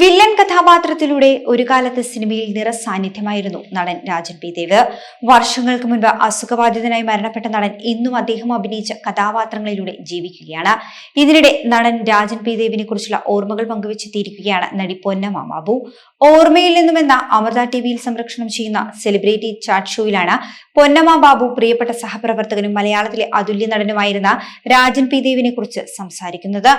Villain കഥാപാത്രത്തിലൂടെ ഒരു കാലത്ത് സിനിമയിൽ നിറസാന്നിധ്യമായിരുന്നു നടൻ രാജൻ പി ദേവ്. വർഷങ്ങൾക്ക് മുൻപ് അസുഖബാധിതനായി മരണപ്പെട്ട നടൻ ഇന്നും അദ്ദേഹം അഭിനയിച്ച കഥാപാത്രങ്ങളിലൂടെ ജീവിക്കുകയാണ്. ഇതിനിടെ നടൻ രാജൻ പി ദേവിനെ കുറിച്ചുള്ള ഓർമ്മകൾ പങ്കുവെച്ചെത്തിയിരിക്കുകയാണ് നടി പൊന്നമ്മ ബാബു ഓർമ്മയിൽ നിന്നുമെന്ന അമൃത ടി വിയിൽ സംരക്ഷണം ചെയ്യുന്ന സെലിബ്രിറ്റി ചാറ്റ് ഷോയിലാണ് പൊന്നമ്മ ബാബു പ്രിയപ്പെട്ട സഹപ്രവർത്തകനും മലയാളത്തിലെ അതുല്യ നടനുമായിരുന്ന രാജൻ പി ദേവിനെ കുറിച്ച് സംസാരിക്കുന്നത്.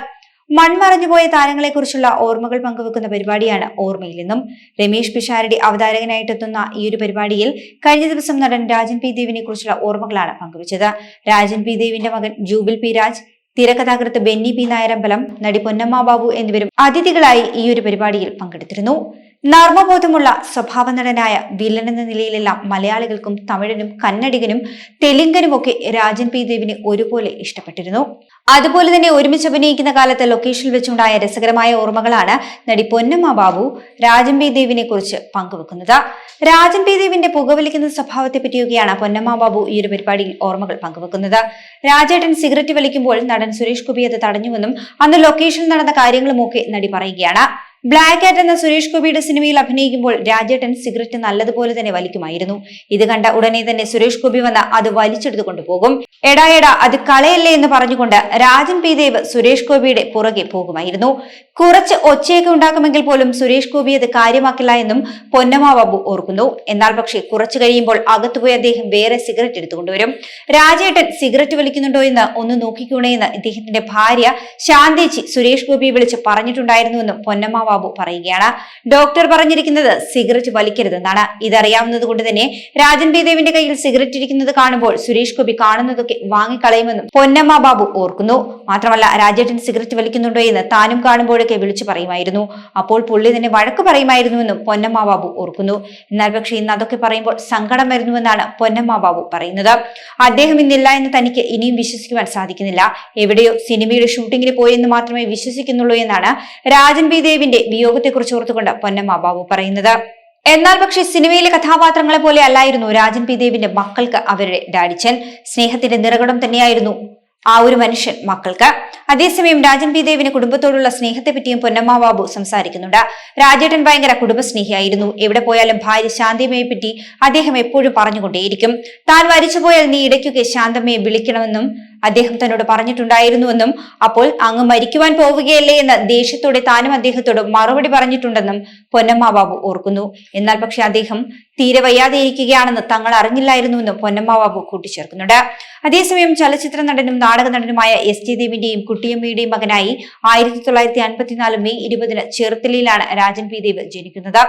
മൺമറഞ്ഞുപോയ താരങ്ങളെക്കുറിച്ചുള്ള ഓർമ്മകൾ പങ്കുവെക്കുന്ന പരിപാടിയാണ് ഓർമ്മയിൽ നിന്നും. രമേഷ് പിഷാരടി അവതാരകനായിട്ടെത്തുന്ന ഈ ഒരു പരിപാടിയിൽ കഴിഞ്ഞ ദിവസം നടൻ രാജൻ പി ദേവിനെ കുറിച്ചുള്ള ഓർമ്മകളാണ് പങ്കുവച്ചത്. രാജൻ പി ദേവിന്റെ മകൻ ജൂബിൽ പി രാജ് തിരക്കഥാകൃത്ത് ബെന്നി പി നായരമ്പലം നടി പൊന്നമ്മ ബാബു എന്നിവരും അതിഥികളായി ഈ ഒരു പരിപാടിയിൽ പങ്കെടുത്തിരുന്നു. നർമ്മബോധമുള്ള സ്വഭാവ നടനായ വില്ലൻ എന്ന നിലയിലെല്ലാം മലയാളികൾക്കും തമിഴനും കന്നഡികനും തെലുങ്കനുമൊക്കെ രാജൻ പി ദേവിനെ ഒരുപോലെ ഇഷ്ടപ്പെട്ടിരുന്നു. അതുപോലെ തന്നെ ഒരുമിച്ച് അഭിനയിക്കുന്ന കാലത്ത് ലൊക്കേഷനിൽ വെച്ചുണ്ടായ രസകരമായ ഓർമ്മകളാണ് നടി പൊന്നമ്മ ബാബു രാജൻ പി ദേവിനെ കുറിച്ച് പങ്കുവെക്കുന്നത്. രാജൻ പി ദേവിന്റെ പുകവലിക്കുന്ന സ്വഭാവത്തെ പറ്റിയൊക്കെയാണ് പൊന്നമ്മ ബാബു ഈ ഒരു പരിപാടിയിൽ ഓർമ്മകൾ പങ്കുവെക്കുന്നത്. രാജേട്ടൻ സിഗരറ്റ് വലിക്കുമ്പോൾ നടൻ സുരേഷ് ഗോപി അത് തടഞ്ഞുവെന്നും അന്ന് ലൊക്കേഷനിൽ നടന്ന കാര്യങ്ങളുമൊക്കെ നടി പറയുകയാണ്. ബ്ലാക്ക് കാറ്റ് എന്ന സുരേഷ് ഗോപിയുടെ സിനിമയിൽ അഭിനയിക്കുമ്പോൾ രാജേട്ടൻ സിഗരറ്റ് നല്ലതുപോലെ തന്നെ വലിക്കുമായിരുന്നു. ഇത് കണ്ട ഉടനെ തന്നെ സുരേഷ് ഗോപി വന്ന് അത് വലിച്ചെടുത്തു കൊണ്ടുപോകും. എടാ എടാ അത് കളയല്ലേ എന്ന് പറഞ്ഞുകൊണ്ട് രാജൻ പി ദേവ് സുരേഷ് ഗോപിയുടെ പുറകെ പോകുമായിരുന്നു. കുറച്ച് ഒച്ചയൊക്കെ ഉണ്ടാക്കുമെങ്കിൽ പോലും സുരേഷ് ഗോപി അത് കാര്യമാക്കില്ല എന്നും പൊന്നമ്മ ബാബു ഓർക്കുന്നു. എന്നാൽ പക്ഷേ കുറച്ചു കഴിയുമ്പോൾ അകത്തുപോയി അദ്ദേഹം വേറെ സിഗരറ്റ് എടുത്തുകൊണ്ടുവരും. രാജേട്ടൻ സിഗരറ്റ് വലിക്കുന്നുണ്ടോ എന്ന് ഒന്ന് നോക്കിക്കൂണേ എന്ന് ഇദ്ദേഹത്തിന്റെ ഭാര്യ ശാന്തേച്ചി സുരേഷ് ഗോപിയെ വിളിച്ച് പറഞ്ഞിട്ടുണ്ടായിരുന്നുവെന്നും പൊന്നമ്മ ബാബു പറയുകയാണ്. ഡോക്ടർ പറഞ്ഞിരിക്കുന്നത് സിഗരറ്റ് വലിക്കരുതെന്നാണ്. ഇതറിയാവുന്നത് കൊണ്ട് തന്നെ രാജൻ ബിദേവിന്റെ കയ്യിൽ സിഗരറ്റ് ഇരിക്കുന്നത് കാണുമ്പോൾ സുരേഷ് ഗോപി കാണുന്നതൊക്കെ വാങ്ങിക്കളയുമെന്നും പൊന്നമ്മ ബാബു ഓർക്കുന്നു. മാത്രമല്ല രാജേട്ടൻ സിഗരറ്റ് വലിക്കുന്നുണ്ടോ എന്ന് താനും കാണുമ്പോഴൊക്കെ വിളിച്ചു പറയുമായിരുന്നു. അപ്പോൾ പുള്ളി തന്നെ വഴക്ക് പറയുമായിരുന്നുവെന്നും പൊന്നമ്മ ബാബു ഓർക്കുന്നു. എന്നാൽ പക്ഷേ ഇന്ന് അതൊക്കെ പറയുമ്പോൾ സങ്കടം വരുന്നുവെന്നാണ് പൊന്നമ്മ ബാബു പറയുന്നത്. അദ്ദേഹം ഇന്നില്ല എന്ന് തനിക്ക് ഇനിയും വിശ്വസിക്കുവാൻ സാധിക്കുന്നില്ല. എവിടെയോ സിനിമയുടെ ഷൂട്ടിങ്ങിന് പോയെന്ന് മാത്രമേ വിശ്വസിക്കുന്നുള്ളൂ എന്നാണ് രാജൻ ബി ദേവിന്റെ വിയോഗത്തെക്കുറിച്ച് ഓർത്തുകൊണ്ട് പൊന്നമ്മ ബാബു പറയുന്നത്. എന്നാൽ പക്ഷേ സിനിമയിലെ കഥാപാത്രങ്ങളെ പോലെ അല്ലായിരുന്നു രാജൻ പി ദേവിന്റെ മക്കൾക്ക് അവരുടെ ഡാഡിച്ചൻ. സ്നേഹത്തിന്റെ നിറകുടം തന്നെയായിരുന്നു ആ ഒരു മനുഷ്യൻ മക്കൾക്ക്. അതേസമയം രാജൻ പി ദേവിന് കുടുംബത്തോടുള്ള സ്നേഹത്തെ പറ്റിയും പൊന്നമ്മ ബാബു സംസാരിക്കുന്നുണ്ട്. രാജേട്ടൻ ഭയങ്കര കുടുംബസ്നേഹിയായിരുന്നു. എവിടെ പോയാലും ഭാര്യ ശാന്തിയമ്മയെ പറ്റി അദ്ദേഹം എപ്പോഴും പറഞ്ഞുകൊണ്ടേയിരിക്കും. താൻ മരിച്ചുപോയാൽ നീ ഇടയ്ക്കൊക്കെ ശാന്തമ്മയെ വിളിക്കണമെന്നും അദ്ദേഹം തന്നോട് പറഞ്ഞിട്ടുണ്ടായിരുന്നുവെന്നും അപ്പോൾ അങ്ങ് മരിക്കുവാൻ പോവുകയല്ലേ എന്ന് ദേഷ്യത്തോടെ താനും അദ്ദേഹത്തോട് മറുപടി പറഞ്ഞിട്ടുണ്ടെന്നും പൊന്നമ്മ ബാബു ഓർക്കുന്നു. എന്നാൽ പക്ഷെ അദ്ദേഹം തീരെ വയ്യാതെ ഇരിക്കുകയാണെന്ന് തങ്ങൾ അറിഞ്ഞില്ലായിരുന്നുവെന്നും പൊന്നമ്മ ബാബു കൂട്ടിച്ചേർക്കുന്നുണ്ട്. അതേസമയം ചലച്ചിത്ര നടനും നാടക നടനുമായ എസ് ജെ ദേവിന്റെയും കുട്ടിയമ്മയുടെയും മകനായി ആയിരത്തി തൊള്ളായിരത്തി അൻപത്തിനാല് മെയ് ഇരുപതിന് ചേർത്തലയിലാണ് രാജൻ പി ദേവ് ജനിക്കുന്നത്.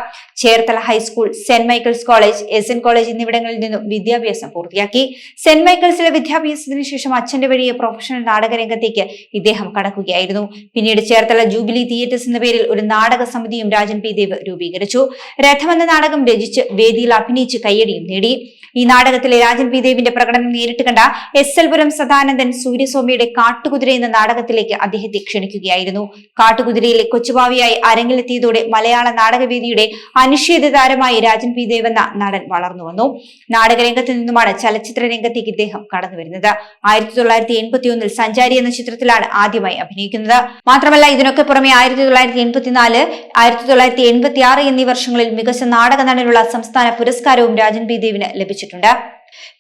Cherthala high school Saint Michael's college S N college എന്നിവിടങ്ങളിൽ നിന്നും വിദ്യാഭ്യാസം പൂർത്തിയാക്കി. സെന്റ് മൈക്കിൾസിലെ വിദ്യാഭ്യാസത്തിന് ശേഷം അച്ഛന്റെ വഴിയെ പ്രൊഫഷണൽ നാടകരംഗത്തേക്ക് ഇദ്ദേഹം കടക്കുകയായിരുന്നു. പിന്നീട് ചേർത്തല ജൂബിലി തിയേറ്റേഴ്സ് എന്ന പേരിൽ ഒരു നാടക സമിതിയും രാജൻ പി ദേവ് രൂപീകരിച്ചു. രഥം എന്ന നാടകം രചിച്ച് വേദിയിൽ അഭിനയിച്ച് കയ്യടിയും നേടി. ഈ നാടകത്തിലെ രാജൻ പി ദേവിന്റെ പ്രകടനം നേരിട്ട് കണ്ട എസ് എൽ പുരം സദാനന്ദൻ സൂര്യസ്വാമിയുടെ കാട്ടുകുതിര എന്ന നാടകത്തിലേക്ക് അദ്ദേഹത്തെ ക്ഷണിക്കുകയായിരുന്നു. കാട്ടുകുതിരയിലെ കൊച്ചുഭാവിയായി അരങ്ങിലെത്തിയതോടെ മലയാള നാടകവേദിയുടെ അനിശ്ചിത താരമായി രാജൻ പി ദേവ് എന്ന നടൻ വളർന്നു വന്നു നാടകരംഗത്ത് നിന്നുമാണ് ചലച്ചിത്ര രംഗത്തേക്ക് ഇദ്ദേഹം കടന്നു വരുന്നത് ആയിരത്തി തൊള്ളായിരത്തി എൺപത്തി ഒന്നിൽ സഞ്ചാരി എന്ന ചിത്രത്തിലാണ് ആദ്യമായി അഭിനയിക്കുന്നത്. മാത്രമല്ല ഇതിനൊക്കെ പുറമെ ആയിരത്തി തൊള്ളായിരത്തി എൺപത്തിനാല് ആയിരത്തി തൊള്ളായിരത്തി എൺപത്തി ആറ് എന്നീ വർഷങ്ങളിൽ മികച്ച നാടക നടനുള്ള സംസ്ഥാന പുരസ്കാരവും രാജൻ പി ദേവിന് ലഭിച്ചിട്ടുണ്ട്.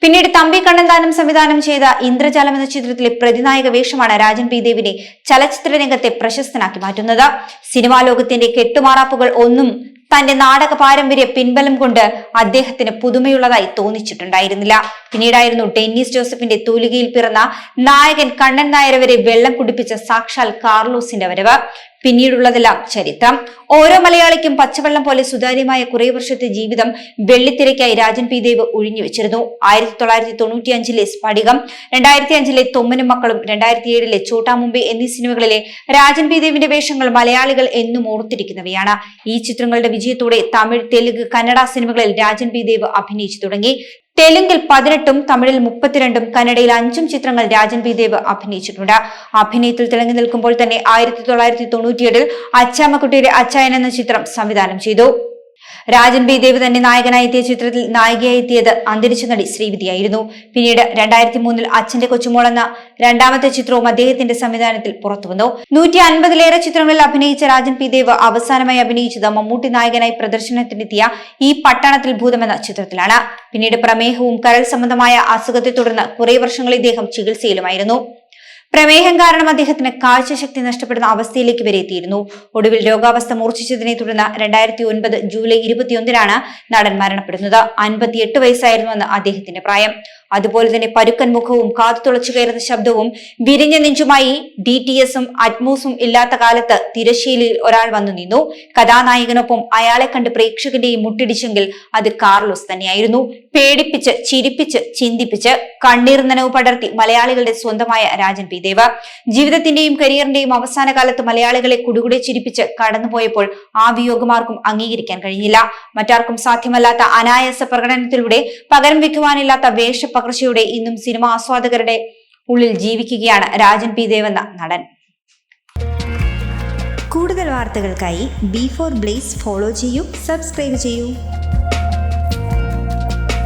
പിന്നീട് തമ്പി കണ്ണന്താനം സംവിധാനം ചെയ്ത ഇന്ദ്രജാലം എന്ന ചിത്രത്തിലെ പ്രതിനായക വേഷമാണ് രാജൻ പി ദേവിനെ ചലച്ചിത്ര രംഗത്തെ പ്രശസ്തനാക്കി മാറ്റുന്നത്. സിനിമാ ലോകത്തിന്റെ കെട്ടുമാറാപ്പുകൾ ഒന്നും തന്റെ നാടക പാരമ്പര്യ പിൻബലം കൊണ്ട് അദ്ദേഹത്തിന് പുതുമയുള്ളതായി തോന്നിച്ചിട്ടുണ്ടായിരുന്നില്ല. പിന്നീടായിരുന്നു ഡെന്നിസ് ജോസഫിന്റെ തൂലികയിൽ പിറന്ന നായകൻ കണ്ണൻ നായർ വരെ വെള്ളം കുടിപ്പിച്ച സാക്ഷാൽ കാർലോസിന്റെ വരവ്. പിന്നീടുള്ളതെല്ലാം ചരിത്രം. ഓരോ മലയാളിക്കും പച്ചവെള്ളം പോലെ സുതാര്യമായ കുറേ വർഷത്തെ ജീവിതം വെള്ളിത്തിരയ്ക്കായി രാജൻ പി ദേവ് ഒഴിഞ്ഞു വെച്ചിരുന്നു. ആയിരത്തി തൊള്ളായിരത്തി തൊണ്ണൂറ്റി അഞ്ചിലെ സ്ഫടികം രണ്ടായിരത്തി അഞ്ചിലെ തൊമ്മനും മക്കളും രണ്ടായിരത്തി ഏഴിലെ ചോട്ടാമുമ്പി എന്നീ സിനിമകളിലെ രാജൻ പി ദേവിന്റെ വേഷങ്ങൾ മലയാളികൾ എന്നും ഓർത്തിരിക്കുന്നവയാണ്. ഈ ചിത്രങ്ങളുടെ വിജയത്തോടെ തമിഴ് തെലുങ്ക് കന്നഡ സിനിമകളിൽ രാജൻ പി ദേവ് അഭിനയിച്ചു തുടങ്ങി. തെലുങ്കിൽ പതിനെട്ടും തമിഴിൽ മുപ്പത്തിരണ്ടും കന്നഡയിൽ അഞ്ചും ചിത്രങ്ങൾ രാജൻ പി ദേവ് അഭിനയിച്ചിട്ടുണ്ട്. അഭിനയത്തിൽ തിളങ്ങി നിൽക്കുമ്പോൾ തന്നെ ആയിരത്തി തൊള്ളായിരത്തി തൊണ്ണൂറ്റിയേഴിൽ അച്ചാമ്മക്കുട്ടിയുടെ അച്ചായൻ എന്ന ചിത്രം സംവിധാനം ചെയ്തു. രാജൻ ബി. ദേവ് തന്നെ നായകനായി എത്തിയ ചിത്രത്തിൽ നായികയായി എത്തിയത് അന്തരിച്ച നടി ശ്രീവിധിയായിരുന്നു പിന്നീട് രണ്ടായിരത്തി മൂന്നിൽ അച്ഛന്റെ കൊച്ചുമോൾ എന്ന രണ്ടാമത്തെ ചിത്രവും അദ്ദേഹത്തിന്റെ സംവിധാനത്തിൽ പുറത്തുവന്നു. നൂറ്റി അൻപതിലേറെ ചിത്രങ്ങളിൽ അഭിനയിച്ച രാജൻ പി. ദേവ് അവസാനമായി അഭിനയിച്ചത് മമ്മൂട്ടി നായകനായി പ്രദർശനത്തിനെത്തിയ ഈ പട്ടണത്തിൽ ഭൂതമെന്ന ചിത്രത്തിലാണ്. പിന്നീട് പ്രമേഹവും കരൾ സംബന്ധമായ അസുഖത്തെ തുടർന്ന് കുറേ വർഷങ്ങൾ ഇദ്ദേഹം ചികിത്സയിലുമായിരുന്നു. പ്രമേഹം കാരണം അദ്ദേഹത്തിന് കാഴ്ചശക്തി നഷ്ടപ്പെടുന്ന അവസ്ഥയിലേക്ക് വരെ എത്തിയിരുന്നു. ഒടുവിൽ രോഗാവസ്ഥ മൂർച്ഛിച്ചതിനെ തുടർന്ന് രണ്ടായിരത്തി ഒൻപത് ജൂലൈ ഇരുപത്തിയൊന്നിനാണ് നടൻ മരണപ്പെടുന്നത്. അൻപത്തിയെട്ട് വയസ്സായിരുന്നുവെന്ന് അദ്ദേഹത്തിന്റെ പ്രായം. അതുപോലെ തന്നെ പരുക്കൻ മുഖവും കാതു തുളച്ചു കയറുന്ന ശബ്ദവും വിരിഞ്ഞ നെഞ്ചുമായി ഡി ടി എസും അറ്റ്മോസും ഇല്ലാത്ത കാലത്ത് തിരശ്ശീലിൽ ഒരാൾ വന്നു നിന്നു. കഥാനായകനൊപ്പം അയാളെ കണ്ട് പ്രേക്ഷകന്റെയും മുട്ടിടിച്ചെങ്കിൽ അത് കാർലോസ് തന്നെയായിരുന്നു. പേടിപ്പിച്ച് ചിരിപ്പിച്ച് ചിന്തിപ്പിച്ച് കണ്ണീർ നനവ് പടർത്തി മലയാളികളുടെ സ്വന്തമായ രാജൻ പി. ദേവ്. ജീവിതത്തിന്റെയും കരിയറിന്റെയും അവസാന കാലത്ത് മലയാളികളെ കുടുകുടെ ചിരിപ്പിച്ച് കടന്നുപോയപ്പോൾ ആ വിയോഗമാർക്കും അംഗീകരിക്കാൻ കഴിഞ്ഞില്ല. മറ്റാർക്കും സാധ്യമല്ലാത്ത അനായാസ പ്രകടനത്തിലൂടെ പകരം വെക്കുവാനില്ലാത്ത വേഷപ്പകർച്ചയുടെ ഇന്നും സിനിമ ആസ്വാദകരുടെ ഉള്ളിൽ ജീവിക്കുകയാണ് രാജൻ പി. ദേവ് എന്ന നടൻ. കൂടുതൽ വാർത്തകൾക്കായി ബി ഫോർ ബ്ലേസ് ഫോളോ ചെയ്യൂ സബ്സ്ക്രൈബ് ചെയ്യൂ.